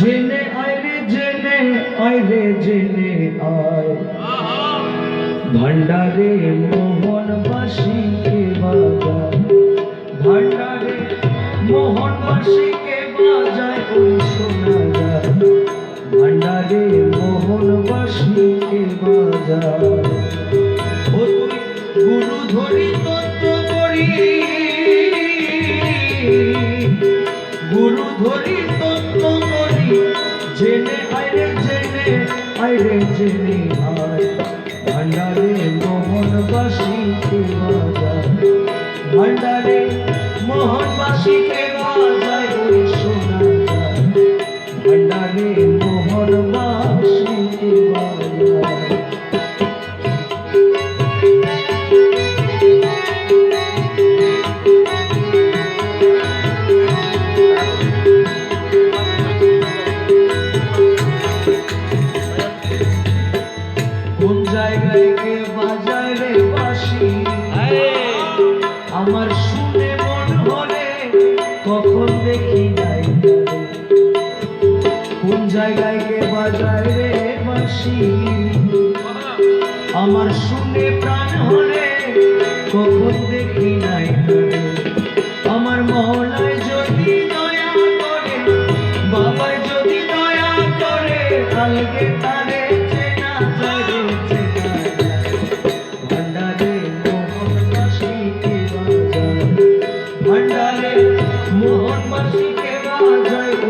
জেনে আয় রে, জেনে আয় রে, জেনে আয়। ভান্ডারে মোহন মোহনবাসীকে বাজায়? ভান্ডারে মোহন মোহনবাসীকে বাজায় ওই শোনা যায়। ভান্ডারে মোহনবাসীকে বাজায়? ও তুই গুরু ধরি তত্ত্ব করি। গুরু ধরি তত্ত্ব ভান্ডারে মোহনবাসীকে কখন দেখি নাই কোন জায়গায় কে বাজায় রে বাসি আমার শুনে প্রাণ হলে কখন দেখি নাই আমার মহলায় যদি দয়া করে, বাবায় যদি দয়া করে আলগে তারে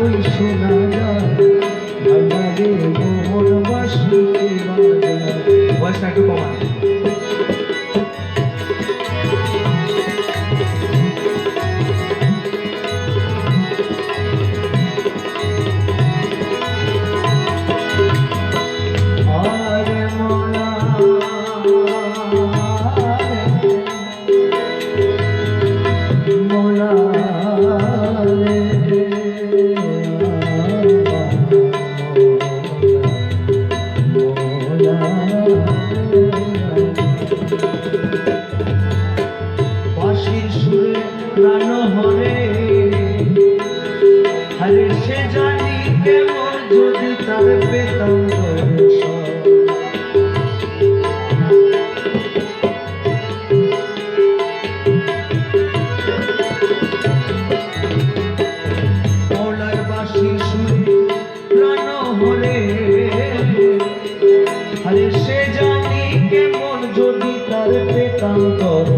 ওই শোনা যায় ভান্ডারে মোহনবাসীকে বাজায় বয়সটা একটু কমান আরে সে জানি কেমন যদি তার পেতাম দর্শন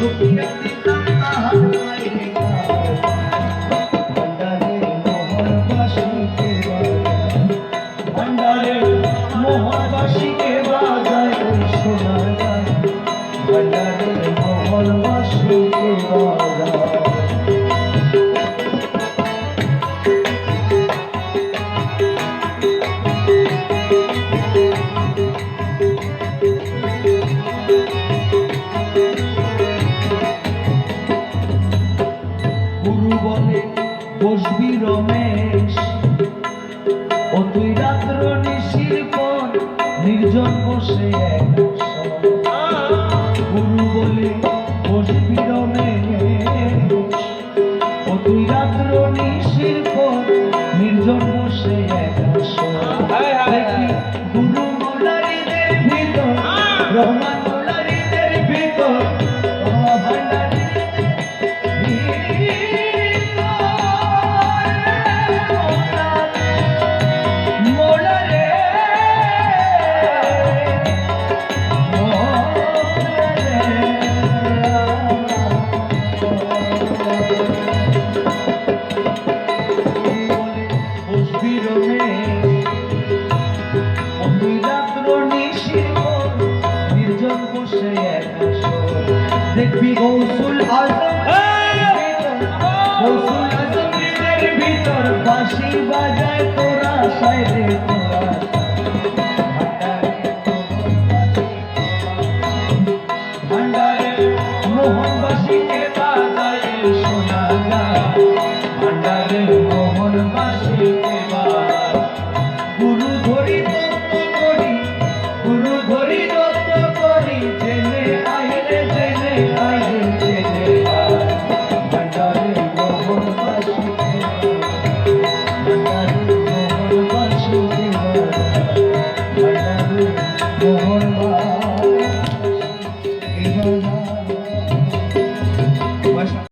Gracias. নির্জন বসে একা দেখবি গৌসুল হ্যাঁ! গৌসুল আজমের ভিতর বাঁশি বাজায় তোরা সাইরে ভান্ডারে মোহনবাসী